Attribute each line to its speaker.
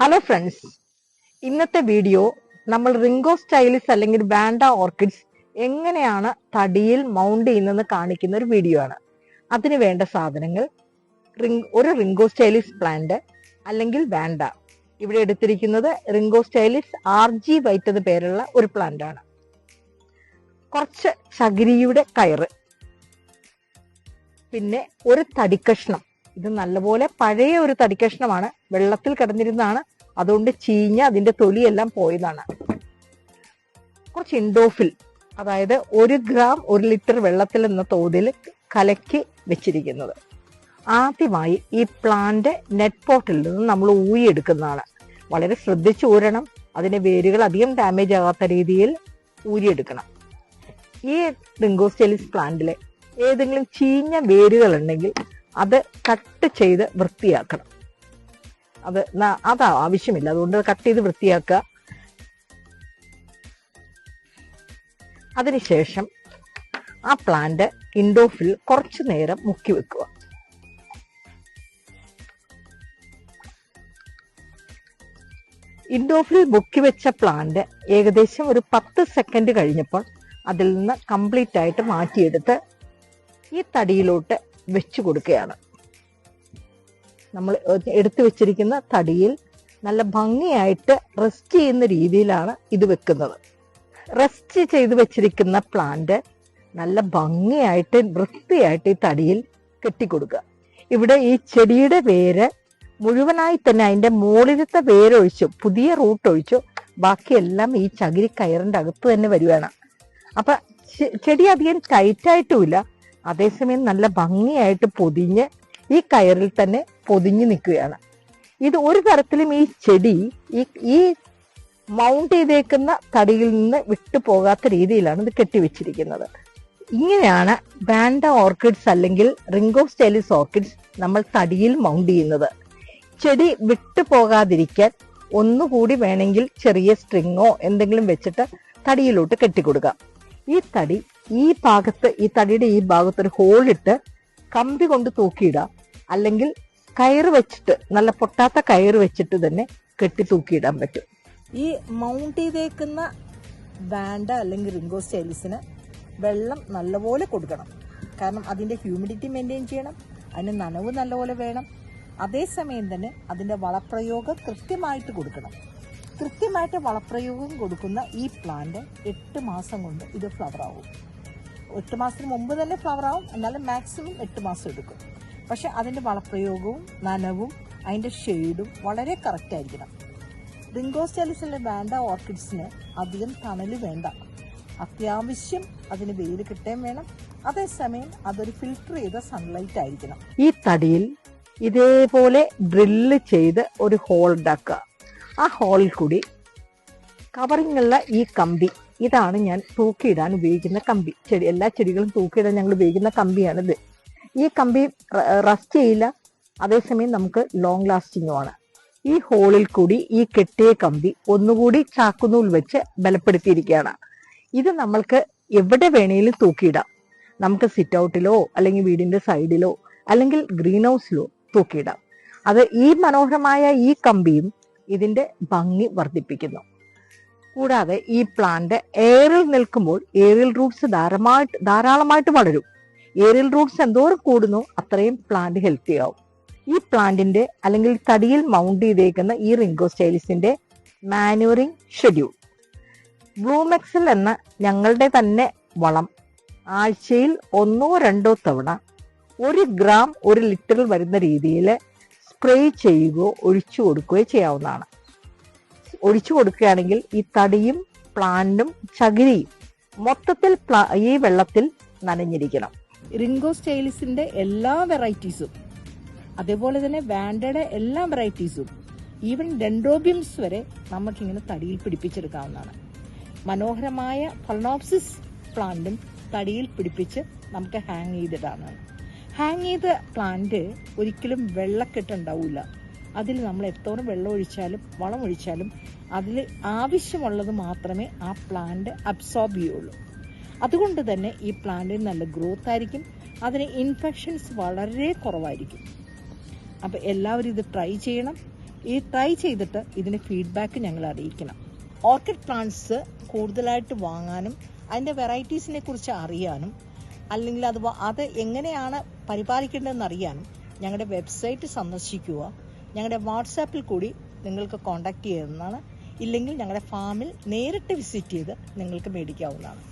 Speaker 1: Hello friends ഇന്നത്തെ video നമ്മൾ Ringo സ്റ്റൈലിസ് അല്ലെങ്കിൽ ബാൻഡ ഓർക്കിഡ്സ് എങ്ങനെയാണ് തടിയിൽ മൗണ്ട് ചെയ്യുന്നതെന്ന് കാണിക്കുന്ന ഒരു വീഡിയോ ആണ്. അതിന് വേണ്ട സാധനങ്ങൾ റിംഗ് ഒരു റിംഗോ സ്റ്റൈലിസ് പ്ലാന്റ് അല്ലെങ്കിൽ ബാൻഡ ഇവിടെ എടുത്തിരിക്കുന്നത് Ringo styles R G white എന്ന പേരുള്ള ഒരു പ്ലാന്റ് ആണ്. കുറച്ച് ചകിരിയുടെ കയറ്. പിന്നെ ഒരു തടിക്കഷ്ണം. ഇത് നല്ലപോലെ പഴയ ഒരു തടിക്കഷ്ണമാണ് വെള്ളത്തിൽ കിടന്നിരുന്നാണ് അതുകൊണ്ട് ചീഞ്ഞ് അതിന്റെ തൊലിയെല്ലാം പോയതാണ്. കുറച്ച് ഇൻഡോഫിൽ അതായത് ഒരു ഗ്രാം ഒരു ലിറ്റർ വെള്ളത്തിൽ എന്ന തോതിൽ കലക്കി വെച്ചിരിക്കുന്നത്. ആദ്യമായി ഈ പ്ലാന്റ് നെറ്റ് പോട്ടിൽ നിന്ന് നമ്മൾ ഊരിയെടുക്കുന്നതാണ്. വളരെ ശ്രദ്ധിച്ച് ഊരണം. അതിന്റെ വേരുകൾ അധികം ഡാമേജ് ആകാത്ത രീതിയിൽ ഊരിയെടുക്കണം. ഈ ഡിങ്കോസ്റ്റെലിസ് പ്ലാന്റിലെ ഏതെങ്കിലും ചീഞ്ഞ വേരുകൾ ഉണ്ടെങ്കിൽ അത് കട്ട് ചെയ്ത് വൃത്തിയാക്കണം. അത് അതാ ആവശ്യമില്ല. അതുകൊണ്ട് കട്ട് ചെയ്ത് വൃത്തിയാക്കുക. അതിനുശേഷം ആ പ്ലാന്റ് ഇൻഡോഫിൽ കുറച്ചു നേരം മുക്കി വെക്കുക. ഇൻഡോഫിൽ മുക്കി വെച്ച പ്ലാന്റ് ഏകദേശം ഒരു പത്ത് സെക്കൻഡ് കഴിഞ്ഞപ്പോൾ അതിൽ നിന്ന് കംപ്ലീറ്റ് ആയിട്ട് മാറ്റിയെടുത്ത് ഈ തടിയിലോട്ട് വെച്ചു കൊടുക്കുകയാണ്. നമ്മൾ എടുത്തു വെച്ചിരിക്കുന്ന തടിയിൽ നല്ല ഭംഗിയായിട്ട് റെസ്റ്റ് ചെയ്യുന്ന രീതിയിലാണ് ഇത് വെക്കുന്നത്. റെസ്റ്റ് ചെയ്ത് വെച്ചിരിക്കുന്ന പ്ലാന്റ് നല്ല ഭംഗിയായിട്ട് വൃത്തിയായിട്ട് ഈ തടിയിൽ കെട്ടിക്കൊടുക്കുക. ഇവിടെ ഈ ചെടിയുടെ വേര് മുഴുവനായി തന്നെ അതിന്റെ മുകളിലത്തെ വേരൊഴിച്ചു പുതിയ റൂട്ട് ഒഴിച്ചു ബാക്കിയെല്ലാം ഈ ചകിരി കയറിന്റെ അകത്ത് തന്നെ വരുവാണ് അപ്പൊ ചെടി അധികം ടൈറ്റായിട്ടുമില്ല അതേസമയം നല്ല ഭംഗിയായിട്ട് പൊതിഞ്ഞ് ഈ കയറിൽ തന്നെ പൊതിഞ്ഞു നിൽക്കുകയാണ്. ഇത് ഒരു തരത്തിലും ഈ ചെടി ഈ ഈ മൗണ്ട് ചെയ്തേക്കുന്ന തടിയിൽ നിന്ന് വിട്ടു പോകാത്ത രീതിയിലാണ് ഇത് കെട്ടിവെച്ചിരിക്കുന്നത്. ഇങ്ങനെയാണ് ബാൻഡ ഓർക്കിഡ്സ് അല്ലെങ്കിൽ റിംഗോ സ്റ്റൈലിസ് ഓർക്കിഡ്സ് നമ്മൾ തടിയിൽ മൗണ്ട് ചെയ്യുന്നത്. ചെടി വിട്ടു പോകാതിരിക്കാൻ ഒന്നുകൂടി വേണമെങ്കിൽ ചെറിയ സ്ട്രിങ്ങോ എന്തെങ്കിലും വെച്ചിട്ട് തടിയിലോട്ട് കെട്ടിക്കൊടുക്കാം ഈ തടി ഈ ഭാഗത്ത് ഈ തടിയുടെ ഈ ഭാഗത്ത് ഒരു ഇട്ട് കമ്പി കൊണ്ട് തൂക്കിയിടാം അല്ലെങ്കിൽ കയറ് വെച്ചിട്ട് നല്ല പൊട്ടാത്ത കയറ് വെച്ചിട്ട് തന്നെ കെട്ടി തൂക്കിയിടാൻ പറ്റും. ഈ മൗണ്ട് ചെയ്തേക്കുന്ന ബാൻഡ അല്ലെങ്കിൽ റിംഗോ സ്റ്റൈലിസിന് വെള്ളം നല്ലപോലെ കൊടുക്കണം. കാരണം അതിന്റെ ഹ്യൂമിഡിറ്റി മെയിന്റെയിൻ ചെയ്യണം. അതിന് നനവ് നല്ലപോലെ വേണം. അതേസമയം തന്നെ അതിന്റെ വളപ്രയോഗം കൃത്യമായിട്ട് കൊടുക്കണം. കൃത്യമായിട്ട് വളപ്രയോഗം കൊടുക്കുന്ന ഈ പ്ലാന്റ് എട്ട് മാസം കൊണ്ട് ഇത് ഫ്ലവർ ആവും. എട്ട് മാസത്തിന് മുമ്പ് തന്നെ ഫ്ലവർ ആവും. എന്നാലും മാക്സിമം എട്ട് മാസം എടുക്കും. പക്ഷെ അതിന്റെ വളപ്രയോഗവും നനവും അതിന്റെ ഷെയ്ഡും വളരെ കറക്റ്റ് ആയിരിക്കണം. റിംഗോസ്റ്റൈലിസിലെ വേണ്ട ഓർക്കിഡ്സിന് അധികം തണൽ വേണ്ട. അത്യാവശ്യം അതിന് വെയിൽ കിട്ടുകയും വേണം. അതേസമയം അതൊരു ഫിൽട്ടർ ചെയ്ത സൺലൈറ്റ് ആയിരിക്കണം. ഈ തടിയിൽ ഇതേപോലെ ഡ്രില്ല് ചെയ്ത് ഒരു ഹോൾ ഉണ്ടാക്കുക ആ ഹോളിൽ കൂടി കവറിങ്ങുള്ള ഈ കമ്പി ഇതാണ് ഞാൻ തൂക്കിയിടാൻ ഉപയോഗിക്കുന്ന കമ്പി. ചെടി എല്ലാ ചെടികളും തൂക്കിയിടാൻ ഞങ്ങൾ ഉപയോഗിക്കുന്ന കമ്പിയാണിത്. ഈ കമ്പി റസ്റ്റ് ചെയ്യില്ല. അതേസമയം നമുക്ക് ലോങ് ലാസ്റ്റിംഗുമാണ് ഈ ഹോളിൽ കൂടി ഈ കെട്ടിയ കമ്പി ഒന്നുകൂടി ചാക്കുനൂൽ വെച്ച് ബലപ്പെടുത്തിയിരിക്കുകയാണ്. ഇത് നമ്മൾക്ക് എവിടെ വേണേലും തൂക്കിയിടാം. നമുക്ക് സിറ്റ് ഔട്ടിലോ അല്ലെങ്കിൽ വീടിന്റെ സൈഡിലോ അല്ലെങ്കിൽ ഗ്രീൻ ഹൗസിലോ തൂക്കിയിടാം. അത് ഈ മനോഹരമായ ഈ കമ്പിയും ഇതിന്റെ ഭംഗി വർദ്ധിപ്പിക്കുന്നു. കൂടാതെ ഈ പ്ലാന്റ് എയറിൽ നിൽക്കുമ്പോൾ ഏറിയൽ റൂട്ട്സ് ധാരാളമായിട്ട് ധാരാളമായിട്ട് വളരും. ഏറിയൽ റൂട്ട്സ് എന്തോരം കൂടുന്നു അത്രയും പ്ലാന്റ് ഹെൽത്തി ആവും. ഈ പ്ലാന്റിന്റെ അല്ലെങ്കിൽ തടിയിൽ മൗണ്ട് ചെയ്തേക്കുന്ന ഈ റിംഗോ സ്റ്റൈലിസിന്റെ മാനുവറിംഗ് ഷെഡ്യൂൾ ബ്ലൂമെക്സിൽ എന്ന ഞങ്ങളുടെ തന്നെ വളം ആഴ്ചയിൽ ഒന്നോ രണ്ടോ തവണ ഒരു ഗ്രാം ഒരു ലിറ്ററിൽ വരുന്ന രീതിയിൽ സ്പ്രേ ചെയ്യുകയോ ഒഴിച്ചു കൊടുക്കുകയോ ചെയ്യാവുന്നതാണ്. ഒഴിച്ചു കൊടുക്കുകയാണെങ്കിൽ ഈ തടിയും പ്ലാന്റും ചകിരിയും മൊത്തത്തിൽ ഈ വെള്ളത്തിൽ നനഞ്ഞിരിക്കണം. റിംഗോ സ്റ്റൈലിസിന്റെ എല്ലാ വെറൈറ്റീസും അതേപോലെ തന്നെ വാൻഡയുടെ എല്ലാ വെറൈറ്റീസും ഈവൻ ഡെൻഡ്രോബിയംസ് വരെ നമുക്കിങ്ങനെ തടിയിൽ പിടിപ്പിച്ചെടുക്കാവുന്നതാണ്. മനോഹരമായ ഫളനോപ്സിസ് പ്ലാന്റും തടിയിൽ പിടിപ്പിച്ച് നമുക്ക് ഹാങ് ചെയ്തിടാനാണ് ഹാങ് ചെയ്ത പ്ലാന്റ് ഒരിക്കലും വെള്ളക്കെട്ടുണ്ടാവില്ല അതിൽ നമ്മൾ എത്തോളം വെള്ളം ഒഴിച്ചാലും വളം ഒഴിച്ചാലും അതിൽ ആവശ്യമുള്ളത് മാത്രമേ ആ പ്ലാന്റ് അബ്സോർബ് ചെയ്യുള്ളൂ. അതുകൊണ്ട് തന്നെ ഈ പ്ലാന്റിന് നല്ല ഗ്രോത്ത് ആയിരിക്കും. അതിന് ഇൻഫെക്ഷൻസ് വളരെ കുറവായിരിക്കും. അപ്പോൾ എല്ലാവരും ഇത് ട്രൈ ചെയ്യണം. ഈ ട്രൈ ചെയ്തിട്ട് ഇതിന് ഫീഡ്ബാക്ക് ഞങ്ങൾ അറിയിക്കണം. ഓർക്കിഡ് പ്ലാന്റ്സ് കൂടുതലായിട്ട് വാങ്ങാനും അതിന്റെ വെറൈറ്റീസിനെ കുറിച്ച് അറിയാനും അല്ലെങ്കിൽ അത് അത് എങ്ങനെയാണ് പരിപാലിക്കേണ്ടതെന്ന് അറിയാനും ഞങ്ങളുടെ വെബ്സൈറ്റ് സന്ദർശിക്കുക. ഞങ്ങളുടെ വാട്സാപ്പിൽ കൂടി നിങ്ങൾക്ക് കോൺടാക്ട് ചെയ്യാവുന്നതാണ്. ഇല്ലെങ്കിൽ ഞങ്ങളുടെ ഫാമിൽ നേരിട്ട് വിസിറ്റ് ചെയ്ത് നിങ്ങൾക്ക് മേടിക്കാവുന്നതാണ്.